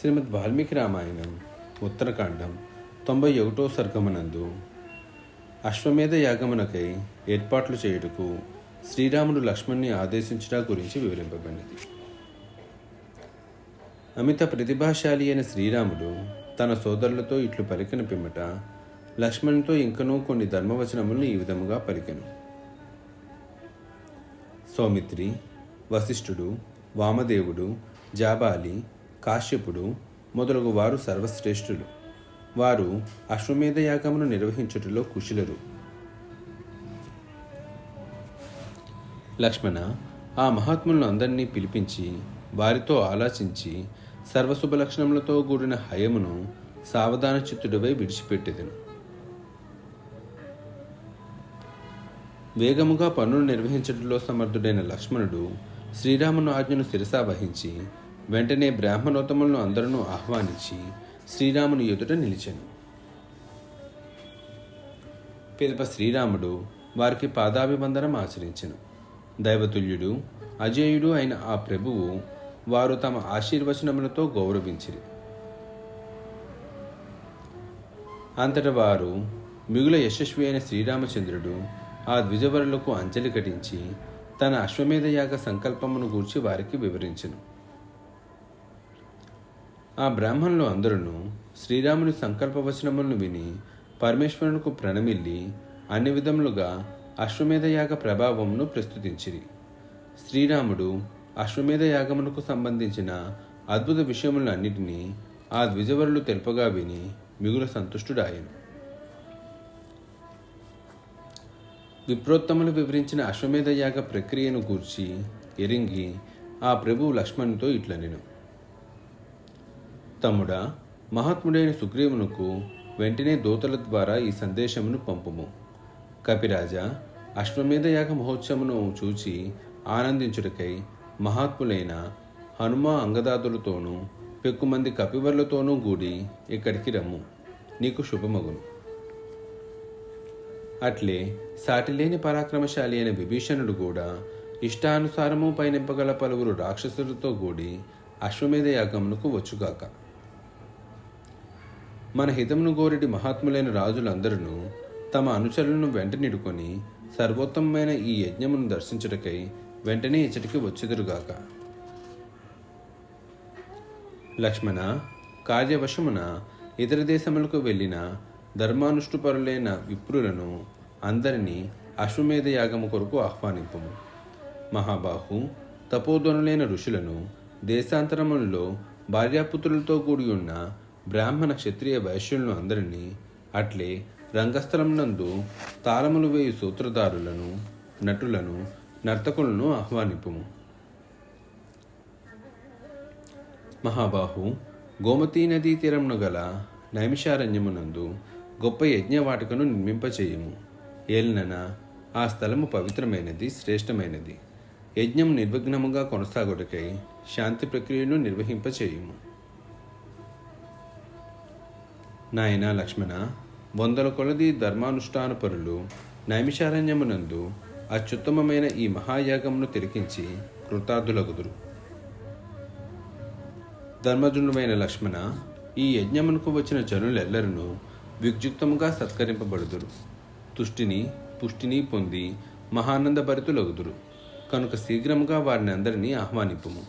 శ్రీమద్ వాల్మీకి రామాయణం ఉత్తరకాండం తొంభై ఒకటో సర్గమనందు అశ్వమేధ యాగమునకై ఏర్పాట్లు చేయుటకు శ్రీరాముడు లక్ష్మణ్ణి ఆదేశించట గురించి వివరింపబడినది. అమిత ప్రతిభాశాలి అయిన శ్రీరాముడు తన సోదరులతో ఇట్లు పలికిన పిమ్మట లక్ష్మణ్తో ఇంకనూ కొన్ని ధర్మవచనములను ఈ విధముగా పలికెను. సౌమిత్రి వశిష్ఠుడు వామదేవుడు జాబాలి కాశ్యపుడు మొదలగు వారు సర్వశ్రేష్ఠులు. వారు అశ్వమేధ యాగమును నిర్వహించుటలో కుశలురు. లక్ష్మణ ఆ మహాత్ములను అందరినీ పిలిపించి వారితో ఆలోచించి సర్వశుభ లక్షణములతో కూడిన హయమును సావధాన చిత్తుడిపై విడిచిపెట్టెదను. వేగముగా పనులు నిర్వహించడంలో సమర్థుడైన లక్ష్మణుడు శ్రీరామును ఆజ్ఞను శిరసా వహించి వెంటనే బ్రాహ్మణోత్తములను అందరూ ఆహ్వానించి శ్రీరాముని ఎదుట నిలిచాను. పిదప శ్రీరాముడు వారికి పాదాభివందనం ఆచరించను. దైవతుల్యుడు అజేయుడు అయిన ఆ ప్రభువు వారు తమ ఆశీర్వచనములతో గౌరవించిరి. అంతట వారు మిగుల యశస్వి అయిన శ్రీరామచంద్రుడు ఆ ద్విజవరులకు అంజలి కటించి తన అశ్వమేధ యాగ సంకల్పమును గూర్చి వారికి వివరించను. ఆ బ్రాహ్మణులు అందరూ శ్రీరాముని సంకల్పవచనములను విని పరమేశ్వరునికి ప్రణమిల్లి అన్ని విధములుగా అశ్వమేధ యాగ ప్రభావమును ప్రస్తుతించిరి. శ్రీరాముడు అశ్వమేధ యాగమునకు సంబంధించిన అద్భుత విషయములన్నిటినీ ఆ ద్విజవరులు తెలుపగా విని మిగుల సంతుష్టుడాయను. విప్రోత్తములు వివరించిన అశ్వమేధ యాగ ప్రక్రియను గూర్చి ఎరింగి ఆ ప్రభువు లక్ష్మణుతో ఇట్లనెను. తమ్ముడా మహాత్ముడైన సుగ్రీవునకు వెంటనే దూతల ద్వారా ఈ సందేశమును పంపుము. కపిరాజా అశ్వమేధ యాగ మహోత్సవమును చూచి ఆనందించుటకై మహాత్ములైన హనుమ అంగదాదులతోనూ పెక్కుమంది కపివర్లతోనూ గూడి ఇక్కడికి రమ్ము. నీకు శుభమగును. అట్లే సాటిలేని పరాక్రమశాలి అయిన విభీషణుడు కూడా ఇష్టానుసారము పైనింపగల పలువురు రాక్షసులతో కూడి అశ్వమేధ యాగమునకు వచ్చుగాక. మన హితమును గోరెడి మహాత్ములైన రాజులందరూ తమ అనుచరులను వెంటనిడుకొని సర్వోత్తమమైన ఈ యజ్ఞమును దర్శించుటకై వెంటనే ఇచ్చటికి వచ్చెదురుగాక. లక్ష్మణ కార్యవశమున ఇతర దేశములకు వెళ్ళిన ధర్మానుష్ఠుపరులైన విప్రులను అందరినీ అశ్వమేధ యాగము కొరకు ఆహ్వానింపుము. మహాబాహు తపోధనులైన ఋషులను దేశాంతరములలో భార్యాపుత్రులతో కూడి ఉన్న బ్రాహ్మణ క్షత్రియ వైశ్యులను అందరినీ అట్లే రంగస్థలం నందు తాళములు వేయు సూత్రధారులను నటులను నర్తకులను ఆహ్వానిపుము. మహాబాహు గోమతీ నదీ తీరమును గల నైమిషారణ్యమునందు గొప్ప యజ్ఞవాటికను నిర్మింపచేయము. ఏలినన ఆ స్థలము పవిత్రమైనది శ్రేష్టమైనది. యజ్ఞం నిర్విఘ్నముగా కొనసాగుటకై శాంతి ప్రక్రియను నిర్వహింపచేయము. నాయన లక్ష్మణ వందల కొలది ధర్మానుష్ఠాన పరులు నైమిషారణ్యమునందు అత్యుత్తమమైన ఈ మహాయాగమును తిరికించి కృతార్థులగుదురు. ధర్మజునుడైన లక్ష్మణ ఈ యజ్ఞమునకు వచ్చిన జనులెల్లరూ విగ్జుక్తముగా సత్కరింపబడుదురు. తుష్టిని పుష్టిని పొంది మహానంద భరితులగుదురు కనుక శీఘ్రముగా వారిని అందరినీ ఆహ్వానింపుము.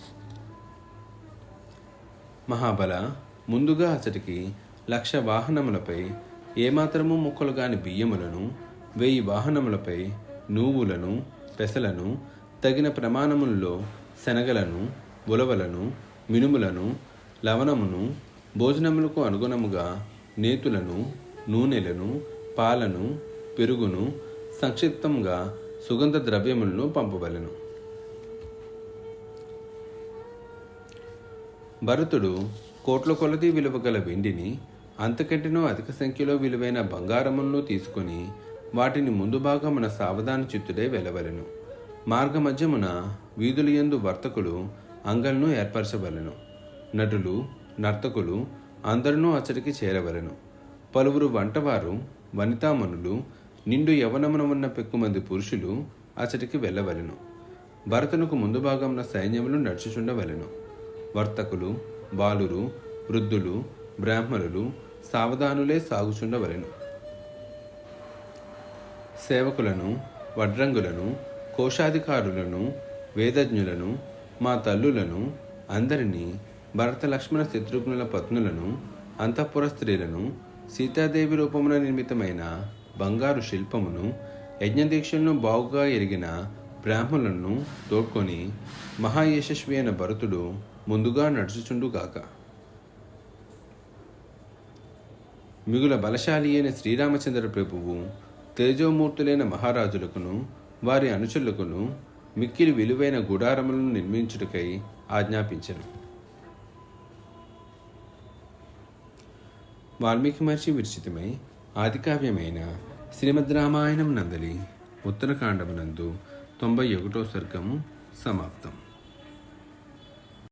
మహాబల ముందుగా అతడికి లక్ష వాహనములపై ఏమాత్రము ముక్కలు కాని బియ్యములను వెయ్యి వాహనములపై నువ్వులను పెసలను తగిన ప్రమాణముల్లో శనగలను ఉలవలను మినుములను లవణమును భోజనములకు అనుగుణముగా నేతులను నూనెలను పాలను పెరుగును సంక్షిప్తంగా సుగంధ ద్రవ్యములను పంపవలను. భరతుడు కోట్ల కొలది విలువ గల వెండిని అంతకంటేనో అధిక సంఖ్యలో విలువైన బంగారములను తీసుకొని వాటిని ముందు భాగమున సావధాన చిత్తుడే వెళ్ళవలెను మార్గమధ్యమున వీధుల యందు వర్తకులు అంగలను ఏర్పరచవలెను. నటులు నర్తకులు అందరినూ అచ్చటికి చేరవలెను. పలువురు వంటవారు వనితామణులు నిండు యవనమున ఉన్న పెక్కుమంది పురుషులు అచ్చటికి వెళ్ళవలెను భరతనుకు ముందు భాగంలో సైన్యములు నడుచుచుండవలెను. వర్తకులు బాలురు వృద్ధులు బ్రాహ్మణులు సావధానులే సాగుచుండవలెను. సేవకులను వడ్రంగులను కోశాధికారులను వేదజ్ఞులను మా తల్లులను అందరినీ భరత లక్ష్మణ శత్రుఘ్నుల పత్నులను అంతఃపుర స్త్రీలను సీతాదేవి రూపమున నిర్మితమైన బంగారు శిల్పమును యజ్ఞదీక్షలను బాగుగా ఎరిగిన బ్రాహ్మణులను తోడ్కొని మహాయశస్వి అయిన భరతుడు ముందుగా నడుచుచుండుగాక. మిగుల బలశాలి అయిన శ్రీరామచంద్ర ప్రభువు తేజోమూర్తులైన మహారాజులకును వారి అనుచరులకును మిక్కిలి విలువైన గుడారములను నిర్మించుటకై ఆజ్ఞాపించను. వాల్మీకి మహర్షి విరచితమై ఆదికావ్యమైన శ్రీమద్ రామాయణం నందలి ఉత్తరకాండమునందు తొంభై ఒకటో సర్గము సమాప్తం.